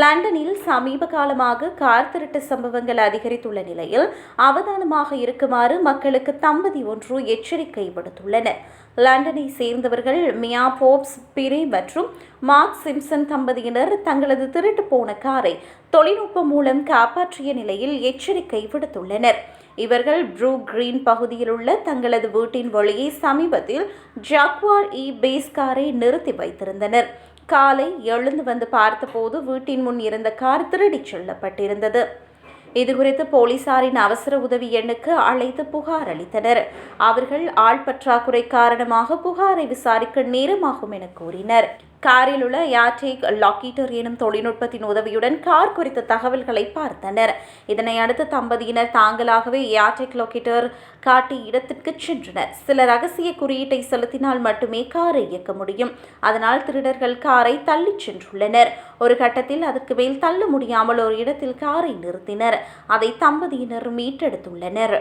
லண்டனில் சமீப காலமாக கார் திருட்டு சம்பவங்கள் அதிகரித்துள்ள நிலையில் அவதானமாக இருக்குமாறு மக்களுக்கு தம்பதி ஒன்று எச்சரிக்கை விடுத்துள்ளனர். லண்டனை சேர்ந்தவர்கள் மியா போப்ஸ் பிரி மற்றும் மார்க் சிம்சன் தம்பதியினர் தங்களது திருட்டு போன காரை தொழில்நுட்பம் மூலம் காப்பாற்றிய நிலையில் எச்சரிக்கை விடுத்துள்ளனர். இவர்கள் ப்ரூ கிரீன் பகுதியில் உள்ள தங்களது வீட்டின் வழியை சமீபத்தில் ஜாக்வார் இ பேஸ் காரை நிறுத்தி வைத்திருந்தனர். காலை எழுந்து வந்து பார்த்தபோது வீட்டின் முன் இருந்த கார் திருடிச் செல்லப்பட்டிருந்தது. இதுகுறித்து போலீசாரின் அவசர உதவி எண்ணுக்கு அழைத்து புகார் அளித்தனர். அவர்கள் ஆள் பற்றாக்குறை காரணமாக புகாரை விசாரிக்க நேரமாகும் என கூறினர். காரில் உள்ள யாட்ரிக் லாக்கீட்டர் எனும் தொழில்நுட்பத்தின் உதவியுடன் கார் குறித்த தகவல்களை பார்த்தனர். இதனை அடுத்து தம்பதியினர் தாங்களாகவே யாட்ரிக் லாக்கீட்டர் காட்டி இடத்திற்கு சென்றனர். சில ரகசிய குறியீட்டை செலுத்தினால் மட்டுமே காரை இயக்க முடியும். அதனால் திருடர்கள் காரை தள்ளிச் சென்றுள்ளனர். ஒரு கட்டத்தில் அதற்கு மேல் தள்ள முடியாமல் ஒரு இடத்தில் காரை நிறுத்தினர். அதை தம்பதியினர் மீட்டெடுத்துள்ளனர்.